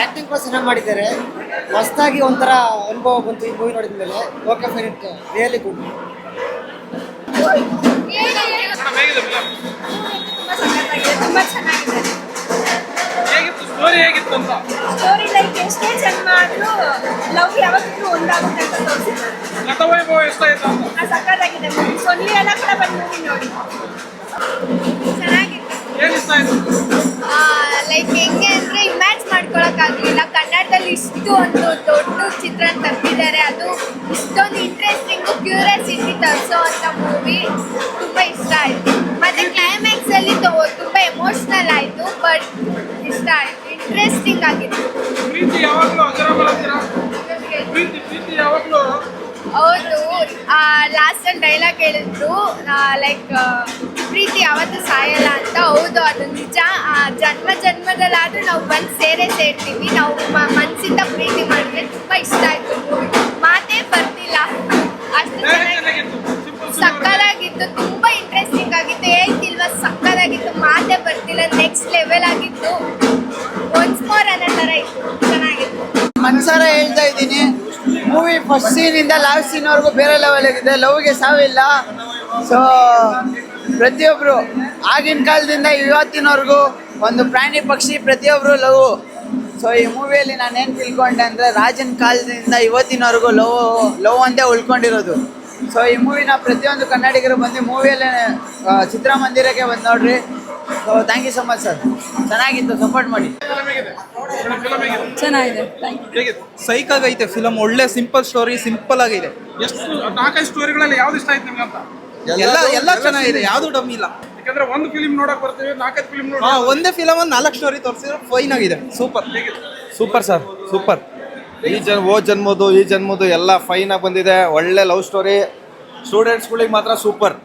Acting ಕೂಡ ಚೆನ್ನಾಗಿ ಮಾಡಿದ್ದಾರೆ. ಹೊಸದಾಗಿ ಒಂಥರ ಅನುಭವ ಬಂತು ಈ ಮೂವಿ ನೋಡಿದ ಮೇಲೆ. Okay fine it really good ತುಂಬಾ ಚೆನ್ನಾಗಿದೆ ಹೇಗಿತ್ತು? ಸ್ಟೋರಿ ಹೇಗಿತ್ತು ಅಂತ? ಸ್ಟೋರಿ ಲೈಕ್ ಎಷ್ಟೇ ಜನ್ಮ ಆದ್ರೂ ಲವ್ ಒಂದಾಗುತ್ತೆ ಅಂತ ತೋರಿಸಿದ್ದಾರೆ ಸಖತ್ತಾಗಿದೆ ಮೂವಿ ಸೊನ್ನಿ ಎಲ್ಲ ಕೂಡ ಬಂದು ಮೂವಿ ನೋಡಿ. ಇಷ್ಟು ಒಂದು ದೊಡ್ಡ ಚಿತ್ರ ತರ್ತಿದ್ದಾರೆ ಅದು ಇಷ್ಟೊಂದು ಇಂಟ್ರೆಸ್ಟಿಂಗ್ ಕ್ಯೂರಿಯಾಸಿಟಿ ತರಿಸೋ ಅಂತ ಮೂವಿ ತುಂಬ ಇಷ್ಟ ಆಯಿತು. ಮತ್ತು ಕ್ಲೈಮ್ಯಾಕ್ಸಲ್ಲಿ ತುಂಬ ಎಮೋಷ್ನಲ್ ಆಯಿತು ಬಟ್ ಇಷ್ಟ ಆಯಿತು. ಇಂಟ್ರೆಸ್ಟಿಂಗ್ ಆಗಿತ್ತು. ಹೌದು. ಲಾಸ್ಟ್ ಅಲ್ಲಿ ಡೈಲಾಗ್ ಹೇಳಿದ್ರು. ಲೈಕ್ ಪ್ರೀತಿ ಯಾವತ್ತೂ ಸಾಯಲ್ಲ ಅಂತ. ಹೌದು. ಜನ್ಮ ಜನ್ಮದಲ್ಲಾದ್ರೂ ನಾವು ಬಂದು ಸೇರೇ ಸೇರ್ತೀವಿ. ನಾವು ಮ- ಮನ್ಸಿಂದ ಪ್ರೀತಿ ಮಾಡಿದ್ರೆ ತುಂಬ ಇಷ್ಟ ಆಯ್ತು. ಮಾತೇ ಬರ್ತಿಲ್ಲ. ಅಷ್ಟು ಸಕ್ಕದಾಗಿತ್ತು ತುಂಬ ಇಂಟ್ರೆಸ್ಟಿಂಗ್ ಆಗಿತ್ತು. ಹೇಳ್ತಿಲ್ವಾ? ಸಕ್ಕದಾಗಿತ್ತು ಮಾತೇ ಬರ್ತಿಲ್ಲ. ನೆಕ್ಸ್ಟ್ ಲೆವೆಲ್ ಆಗಿತ್ತು. ಒನ್ಸ್ ಮೋರ್ ಅನ್ನೋ ಥರ ಇತ್ತು. ಚೆನ್ನಾಗಿತ್ತು. ಮನ್ಸಾರ ಹೇಳ್ತಾ ಇದ್ದೀನಿ. ಮೂವಿ ಫಸ್ಟ್ ಸೀನಿಂದ ಲಾಸ್ಟ್ ಸೀನ್ವರೆಗೂ ಬೇರೆ ಲೆವೆಲ್ ಆಗಿದೆ ಲವ್ಗೆ ಸಾವಿಲ್ಲ. ಸೊ ಪ್ರತಿಯೊಬ್ಬರು ಆಗಿನ ಕಾಲದಿಂದ ಇವತ್ತಿನವರೆಗೂ ಒಂದು ಪ್ರಾಣಿ ಪಕ್ಷಿ ಪ್ರತಿಯೊಬ್ಬರು ಲವ್. ಸೊ ಈ ಮೂವಿಯಲ್ಲಿ ನಾನು ಏನು ತಿಳ್ಕೊಂಡೆ ಅಂದರೆ ರಾಜನ ಕಾಲದಿಂದ ಇವತ್ತಿನವರೆಗೂ ಲವ್ ಲವ್ ಅಂತೇ ಉಳ್ಕೊಂಡಿರೋದು. ಸೊ ಈ ಮೂವಿನ ಪ್ರತಿಯೊಂದು ಕನ್ನಡಿಗರು ಬಂದು ಮೂವಿಯಲ್ಲೇ ಚಿತ್ರಮಂದಿರಕ್ಕೆ ಬಂದು ನೋಡ್ರಿ. So thank you so much sir ಚೆನ್ನಾಗಿತ್ತು ಸಪೋರ್ಟ್ ಮಾಡಿ. ಚೆನ್ನಾಗಿದೆ ಥ್ಯಾಂಕ್ ಹೇಗಿತ್ತು ಸೈಕ್ ಆಗೈತೆ ಫಿಲಮ್ ಒಳ್ಳೆ ಸಿಂಪಲ್ ಸ್ಟೋರಿ ಸಿಂಪಲ್ ಆಗಿದೆ. ಎಷ್ಟು ನಾಲ್ಕೈದು ಸ್ಟೋರಿಗಳಲ್ಲಿ ಯಾವ್ದು ಇಷ್ಟ ಆಯ್ತು ನಿಮ್ಗೆ ಅಂತ ಎಲ್ಲ ಎಲ್ಲ ಚೆನ್ನಾಗಿದೆ ಯಾವುದು ಡಮ್ಮಿ ಇಲ್ಲ. ಯಾಕಂದ್ರೆ ಒಂದು ಫಿಲ್ಮ್ ನೋಡಕ್ ಬರ್ತೀವಿ ನಾಲ್ಕೈದು ಫಿಲ್ಮ್ ನೋಡಿ ಹಾ ಒಂದೇ ಫಿಲಮ್ ಒಂದು ನಾಲ್ಕು ಸ್ಟೋರಿ ತೋರಿಸಿದ್ರೆ ಫೈನ್ ಆಗಿದೆ. ಸೂಪರ್. Super sir super. ಈ ಜನ್ ಓ ಜನ್ಮದು ಈ ಜನ್ಮದು ಎಲ್ಲ ಫೈನ್ ಆಗಿ ಬಂದಿದೆ. ಒಳ್ಳೆ ಲವ್ ಸ್ಟೋರಿ ಸ್ಟೂಡೆಂಟ್ಸ್ಗಳಿಗೆ ಮಾತ್ರ ಸೂಪರ್.